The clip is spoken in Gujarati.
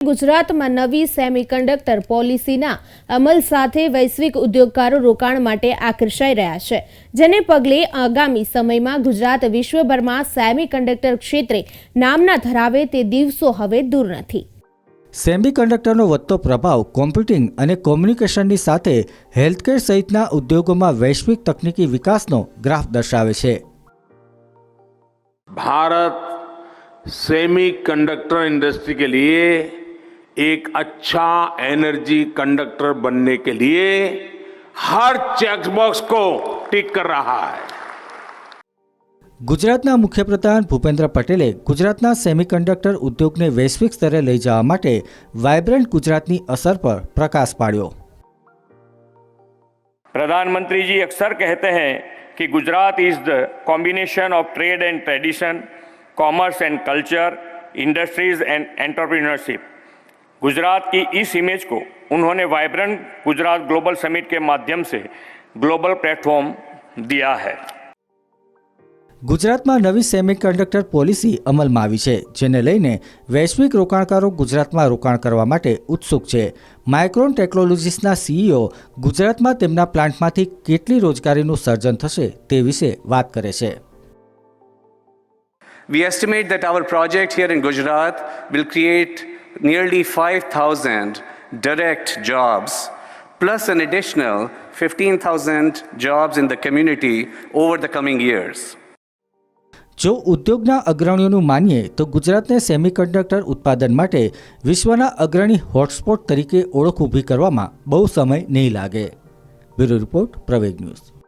ગુજરાતમાં નવી સેમિકન્ડક્ટર પોલિસીના અમલ સાથે વૈશ્વિક ઉદ્યોગકારો રોકાણ માટે આકર્ષાઈ રહ્યા છે જેને પગલે આગામી સમયમાં ગુજરાત વિશ્વભરમાં સેમિકન્ડક્ટર ક્ષેત્રે નામના ધરાવે તે દિવસો હવે દૂર નથી સેમિકન્ડક્ટરનો વધતો પ્રભાવ કોમ્પ્યુટિંગ અને કોમ્યુનિકેશનની સાથે હેલ્થકેર સહિતના ઉદ્યોગોમાં વૈશ્વિક તકનીકી વિકાસનો ગ્રાફ દર્શાવે છે भारत सेमीकंडक्टर इंडस्ट्री के लिए एक अच्छा एनर्जी कंडक्टर बनने के लिए हर चेक बॉक्स को टिक कर रहा है ગુજરાતના મુખ્યપ્રધાન ભૂપેન્દ્ર પટેલે ગુજરાતના સેમિકન્ડક્ટર ઉદ્યોગને વૈશ્વિક સ્તરે લઈ જવા માટે વાઇબ્રન્ટ ગુજરાતની અસર પર પ્રકાશ પાડ્યો प्रधानमंत्री जी अक्सर कहते हैं कि Gujarat is the combination of trade and tradition commerce and culture industries and entrepreneurship Gujarat की इस इमेज को उन्होंने वाइब्रेंट गुजरात ग्लोबल समिट के माध्यम से ग्लोबल प्लेटफॉर्म दिया है ગુજરાતમાં નવી સેમિકન્ડક્ટર પોલિસી અમલમાં આવી છે જેને લઈને વૈશ્વિક રોકાણકારો ગુજરાતમાં રોકાણ કરવા માટે ઉત્સુક છે માઇક્રોન ટેકનોલોજીસના સીઈઓ ગુજરાતમાં તેમના પ્લાન્ટમાંથી કેટલી રોજગારીનું સર્જન થશે તે વિશે વાત કરે છે We estimate that our project here in Gujarat will create nearly 5,000 direct jobs, plus an additional 15,000 jobs in the community over the coming years. જો ઉદ્યોગના અગ્રણીઓનું માનીએ તો ગુજરાતને સેમિકન્ડક્ટર ઉત્પાદન માટે વિશ્વના અગ્રણી હોટસ્પોટ તરીકે ઓળખ ઊભી કરવામાં બહુ સમય નહીં લાગે બ્યુરો રિપોર્ટ પ્રવેગ ન્યૂઝ